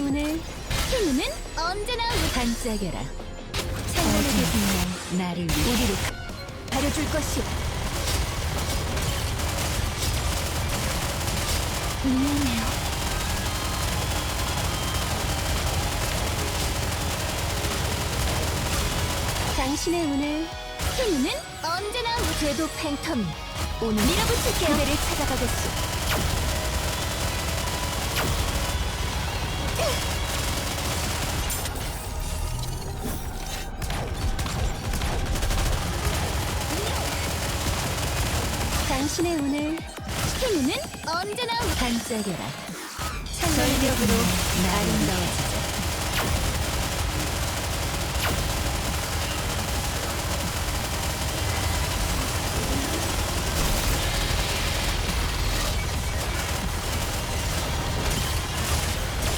운을 힘은 언제나 우리 반짝여라. 찬란하게 빛난 나를 위해 우리를 가- 가려줄 것이야. 미안해요. 당신의 운을 힘은 언제나 우리 궤도 팽텀. 오늘 밀어붙일게요 그대를 찾아가겠소 당신의 운을 힘은 언제나 반짝여라. 전력으로 아름다워지자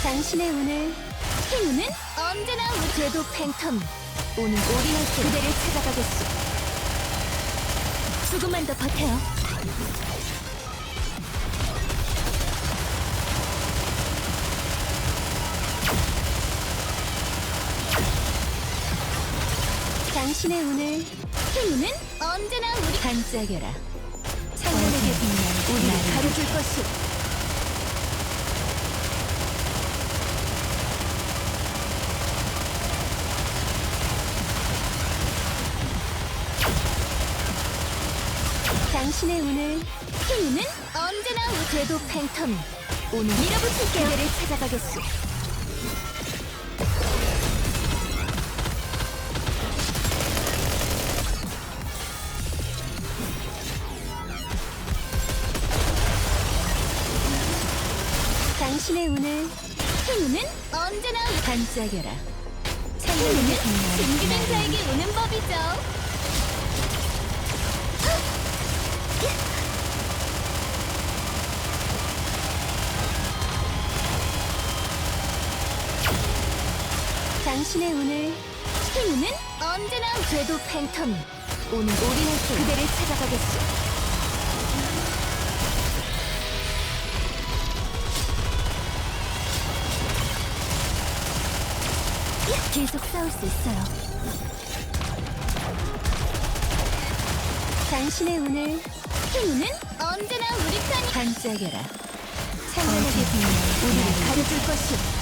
당신의 운을 힘은 언제나 우리 궤도 팽텀. 오늘 올인할게 그대를 찾아가겠소 조금만 더 버텨요 당신의 운을 힘은 언제나 우리 반짝여라. 찬란하게 빛난 우리를 가려줄 것이 당신의 운을. 힘은 언제나 우리 궤도 팽텀. 오늘 밀어붙일게요 그대를 찾아가겠소. 당신의 운을. 힘은 언제나 반짝여라. 힘은 준비된 자에게 오는 법이죠 당신의 운을 힘은 언제나 궤도 팽텀. 오늘 올인할게 그대를 찾아가겠소. 계속 싸울 수 있어요. 당신의 운을 힘은 언제나 우리 편이 반짝여라. 찬란하게 빛난 우리를 가려줄 것이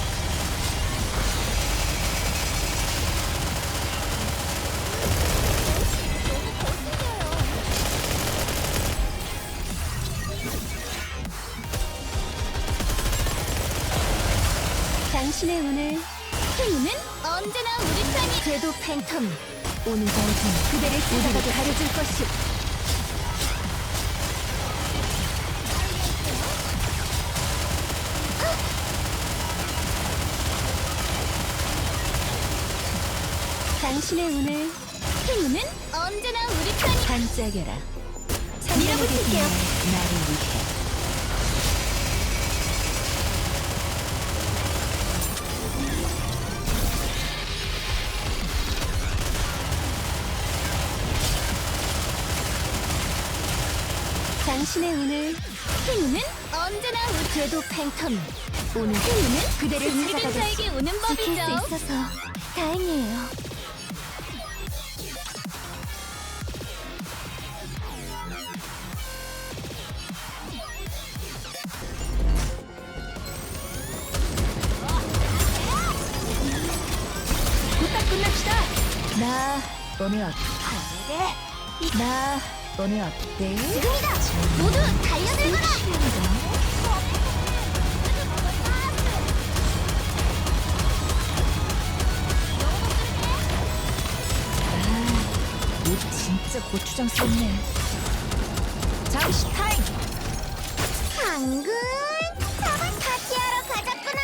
팽텀 오늘 당신 그대를 찾아가게 가려줄 것이. 당신의 운을 힘은 언제나 우리 편이 반짝여라. 밀어붙일게요. 나를 위해 당신의 운을. 힘은 언제나 우리 궤도 팽텀. 오늘 힘은 그대를 찾아가겠소 자에게 오는 법이죠. 있어서 다행이에요. 부탁 끝납시다. 나 오늘 어때? 나 오늘 어때? 지금이다! 모두 달려들거라! 모두 진짜 고추장스럽네. 잠시 타임! 당근! 사방 파티하러 가자꾸나!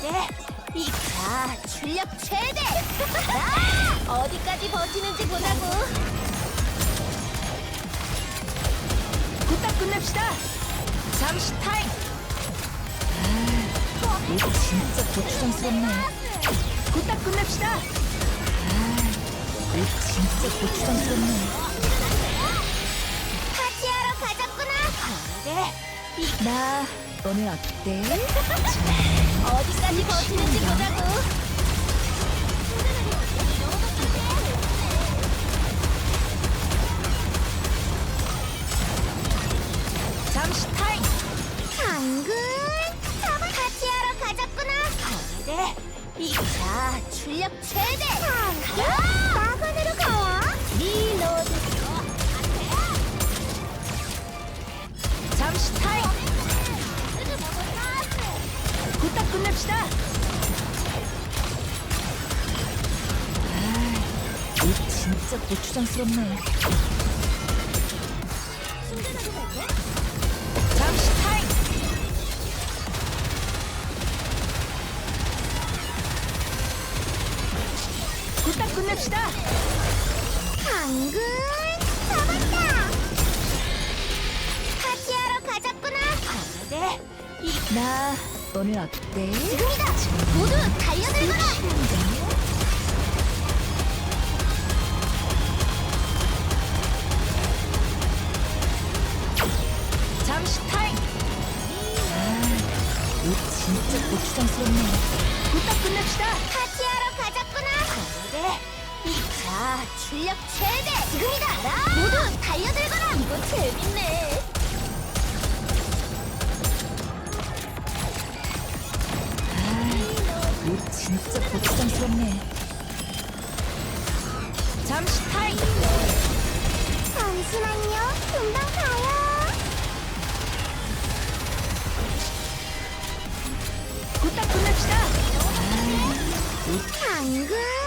그래! 이자 출력 최대! 나! 어디까지 버티는지 보자고! 끝냅시다. 잠시 타임. 아, 이거 진짜 고추장스럽네. 부탁 끝냅시다. 아, 이거 진짜 고추장스럽네. 파티하러 가자꾸나. 그래. 나 오늘 어때? 어디까지 버티는지 보자고. 잠시 타임. 당근. 같이 하러 가자꾸나. 그래. 이자 출력 최대. 당근. 낙원으로 가요. 리로드. 잠시 타임. 후딱 끝냅시다. 아, 이 진짜 고추장스럽네. 끝냅시다. 당근 잡았다. 파티하러 가자꾸나. 그래. 나 오늘 어때? 지금이다. 모두 달려들거라. 잠시 타임. 아, 이 진짜 고추장스럽네. 부탁 끝냅시다. 파티 자, 출력 최대. 지금이다. 모두 달려들거라. 이거 재밌네. 이 진짜 고추장스럽네. 잠시 타임. 잠시만요. 금방 가요. 부탁 끝냅시다. 당근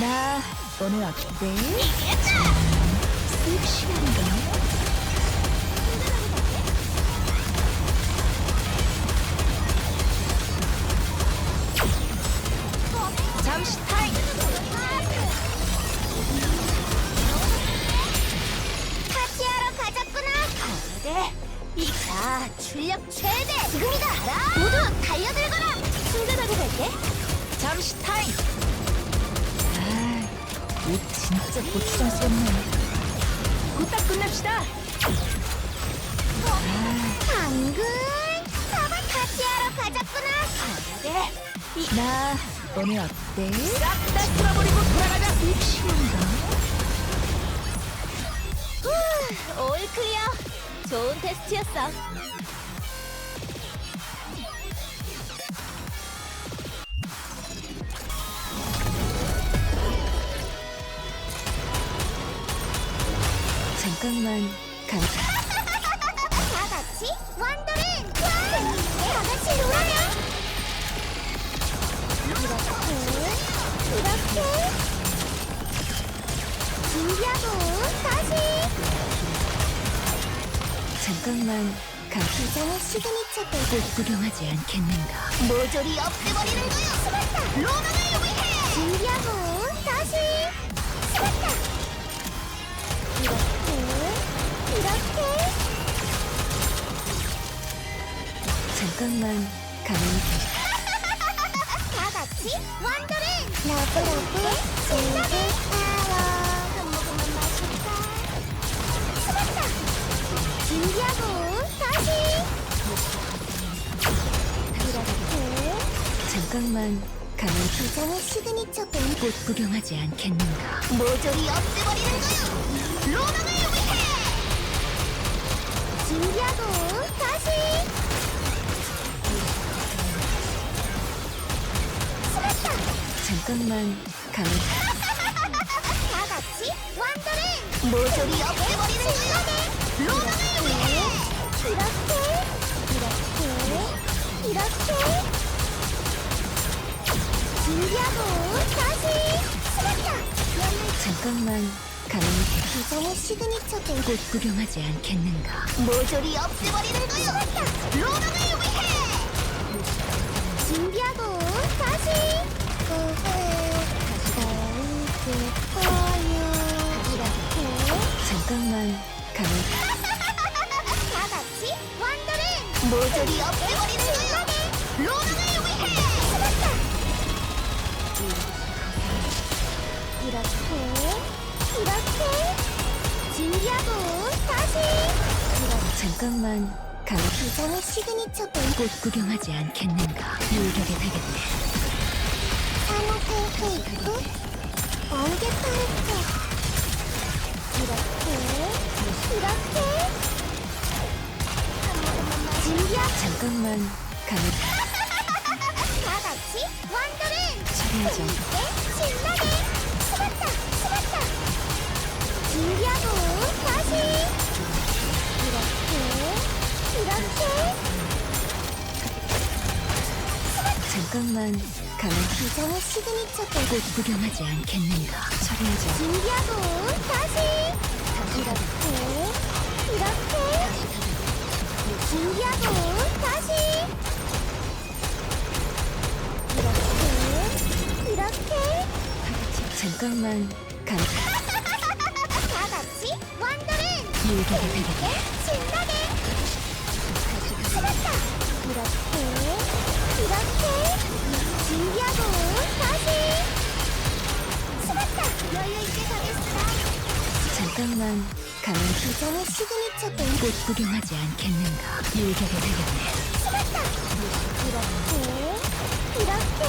나 오늘 어때? 이겼다. 섹시한가? 잠시 타임. 파티하러 가자꾸나. 그래. 자, 출력 최대. 지금이다. 모두 달려들거라. 충전하고 갈게. 잠시 타임. 진짜 고추장스럽네. 후딱 끝냅시다. 당근 잡아 파티하러 가자꾸나. 그래. 나 오늘 어때? 싹다 쓸어버리고 돌아가자. 섹시한가? 올 클리어. 좋은 테스트였어. 잠깐만 가. 다 같이 원더랜. 다 같이 놀아요. 이렇게 이렇게 준비하고 다시. 잠깐만 가. 기장의 시그니처 꼭 구경하지 않겠는가? 모조리 없애버리는 거요. 로망을 위해. 준비하고 잠깐만 가만히 다. 같이 원더랜 러브러브 신나게 따라 한 모금만 마실까 스마타 준비하고. 다시 이렇게 잠깐만 가만히 기장의 시그니처 밴꽃 구경하지 않겠는가? 모조리 없애버리는 거요. 로망을 위해. 준비하고 다시 잠깐만 가만히 다 같이 원더랜 모조리 없애버리는 거요 로망을 위해 이렇게 이렇게 이렇게 준비하고 다시 스마타 잠깐만 가만히 기장의 시그니처 밴꽃 구경하지 않겠는가 모조리 없애버리는 거요 스마타 로망을 위해 준비하고 다시 잠깐만 가만히 다 같이 원더랜 모조리 없애버리는 거요 로망을 위해! 이렇게 이렇게 준비하고 다시! 잠깐만 가면 기장의 시그니처 본꽃 구경하지 않겠는가? 일격에 되겠네 파르트 이렇게 잠깐만 가면 다 같이 재밌게 신나게 잠깐만 가면 기장의 시그니처 본꽃 구경하지 않겠는가? 처리하죠. 준비하고 다시 이렇게 이렇게 준비하고 다시 이렇게 이렇게. 잠깐만. 가면 다 같이 완도는 일격에 되겠네 잠깐만 가면 기장의 시그니처 본꽃 구경하지 않겠는가. 일격에 되겠네. 수박다! 이렇게 이렇게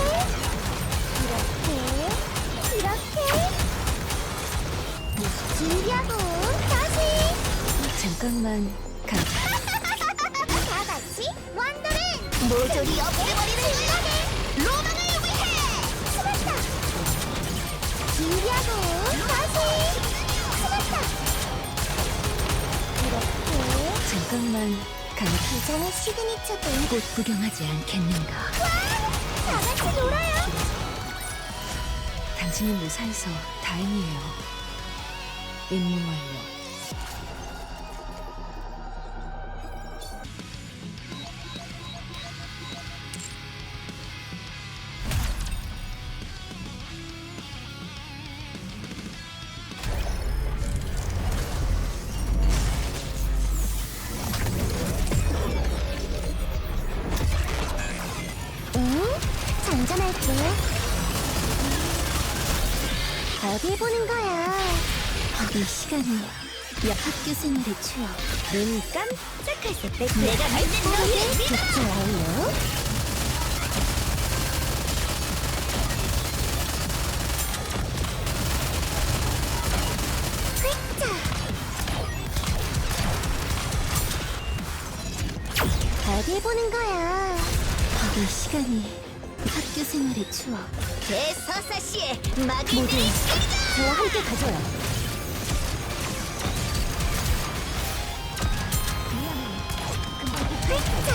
이렇게 이렇게. 준비하고 다시! 잠깐만. 가면 다 같이 완도는 모조리 없애버리는 신나게! 로망을 위해! 수박다! 준비하고 다시 잠깐만 가면 기장의 시그니처 본꽃 구경하지 않겠는가? 다 같이 놀아요? 당신이 무사해서 다행이에요. 임무 완료 어디 보는 거야? 이 시간이 약 학교 생활의 추억 눈 깜짝할 때 내가 믿는 너의 믿음. 좋아요. 자 어디 보는 거야? 이 시간이 생활의 추억 대서사 씨의 막이 모두 저와 함께 가져요. 자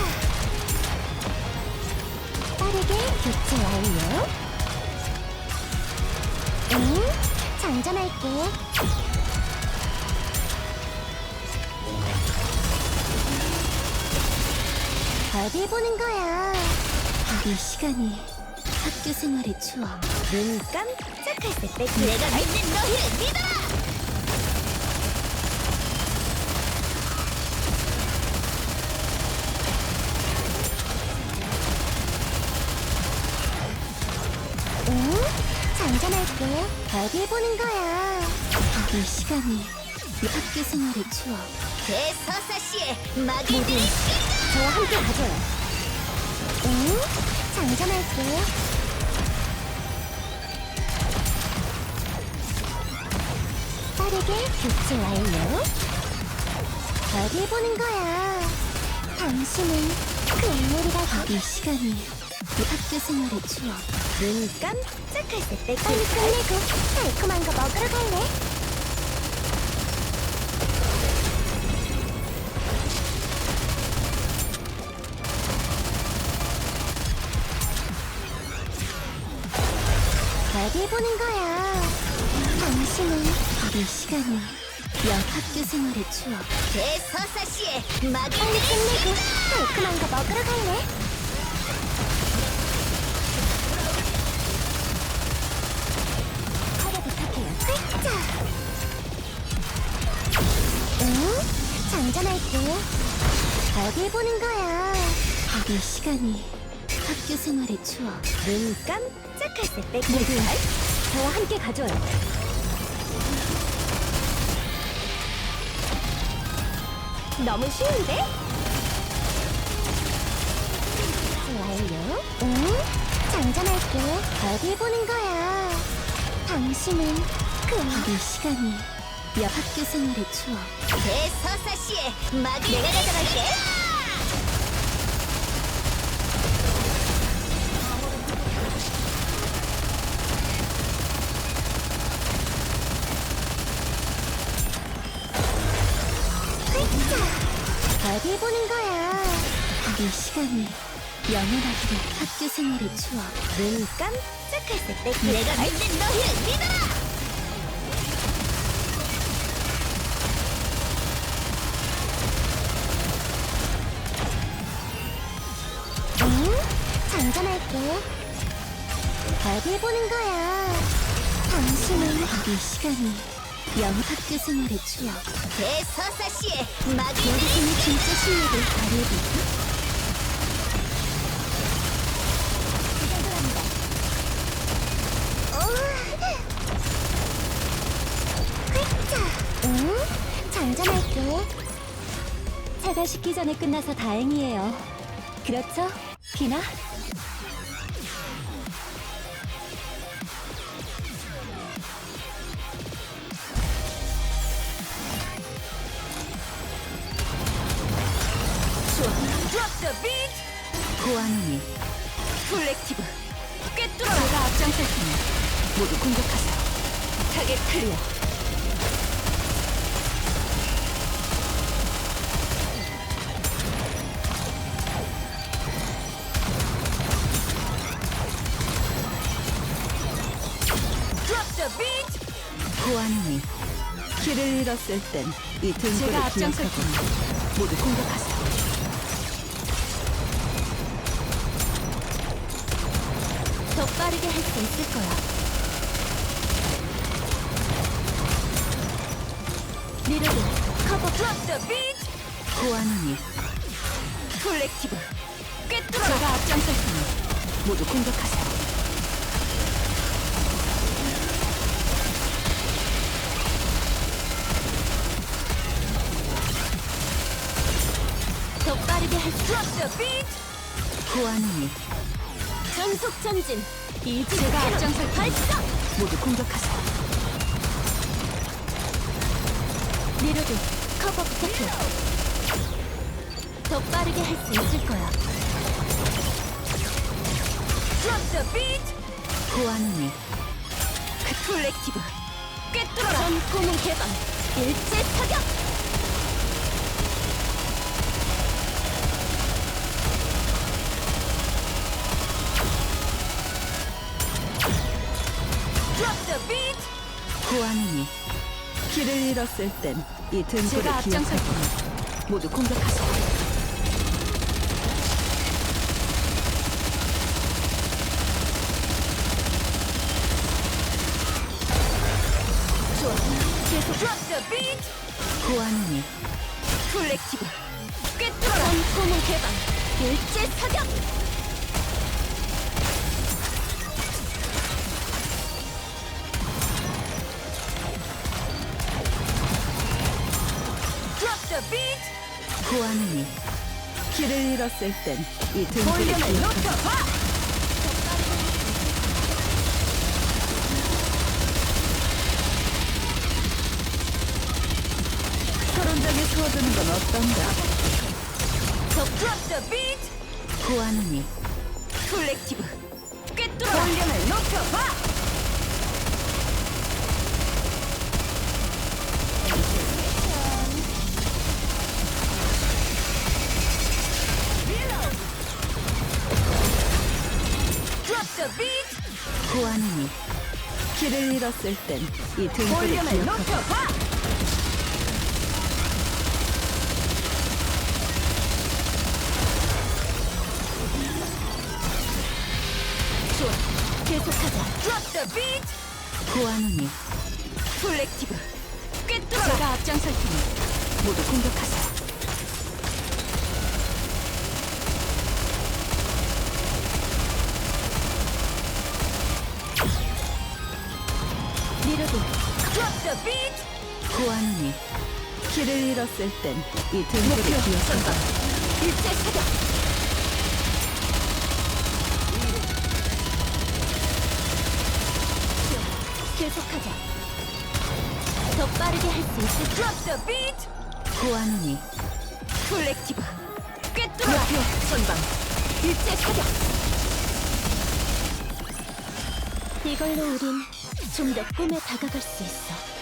빠르게 교체 완료. 응? 장전할게. 어디 보는 거야? 이 시간이 학교 생활의 추억 눈 깜짝할 때 내가 믿는 너희를 믿어라! 응? 장전할게. 어디 보는 거야? 이 시간이 학교 생활의 추억 대서사 씨의 막이들이 저와 함께 가져요. 응? 장전할게. 빠르게 교체 완료. 어디 보는 거야? 당신은 금물이라고. 이 시간이 학교 생활의 추억 눈 깜짝할 때 빨리 끝내고 달콤한 거 먹으러 갈래? 어디 보는 거야? 당신은 이 시간이 약 학교 생활의 추억 대서사 씨의 막이 빨리 끝내고 달콤한 거 먹으러 갈래? 하루 부탁해요. 자. 응? 장전할게. 어디 보는 거야? 이 시간이 학교 생활의 추억 눈 깜짝할 때 모두 저와 함께 가져요. 너무 쉬운데? 좋아요. 응? 장전할게. 어디 보는 거야? 당신은 그 우리 시간이 여 학교 생활의 추억 대서사 씨의 막을 내가 가져갈게. 우리 시간이 영원하기를 학교 생활의 추억 눈 깜짝했을 때 내가 믿는 너희를 믿어라! 응? 장전할게. 어디 보는 거야? 당신은 우리 시간이 영 학교 생활의 추억 대서사 씨의 막을 여기서는 진짜 실력을 발휘해볼까? 응? 장전할게. 차가 식기 전에 끝나서 다행이에요 그렇죠? 피나? Drop the beat! 고아노니 콜렉티브 꿰뚫어라! 제가 앞장설 테니 모두 공격하세요 타겟 클리어 고아노니 길을 잃었을 땐이 등불을 제가 앞장설 기억하고 모두 공격하세요. 더 빠르게 할 수 있을 거야. 리로드 커버. The beat! 고아노니 콜렉티브 꿰뚫어라! 제가 앞장설 테니 모두 공격하세요 고아노니 전속 전진. 이즈 제가 앞장설 발사! 모두 공격하세요 리로드 커버 부탁해. 더 빠르게 할 수 있을 거야. Drop the beat! 고아노니 그 콜렉티브. 꿰뚫어라. 전포문 개방. 일제 사격 잃었을 땐이 등불을 제가 앞장설 기억하고 모두 공격하세요 길을 잃었을 땐이 등불을 볼륨을 높여봐! 서론장에 서두는 건 어떤가 더 Drop the beat! 고아노니 콜렉티브 꿰뚫어라 볼륨을 높여봐! 고아노니 길을 잃었을 땐 이 등불을 기억하고 높여봐! 좋아 계속하자 Drop the beat! 고아노니 콜렉티브 꿰뚫어라 제가 앞장설 테니 모두 공격하세요 리로드 Drop the beat! 고아노니 길을 잃었을 땐이 등불을 기억한다. 일제 사격 계속하자. 더 빠르게 할 수 있을 Drop the beat. 고아노니 콜렉티브. 꿰뚫어. 목표 선방. 일제 사격 이걸로 우린 좀 더 꿈에 다가갈 수 있어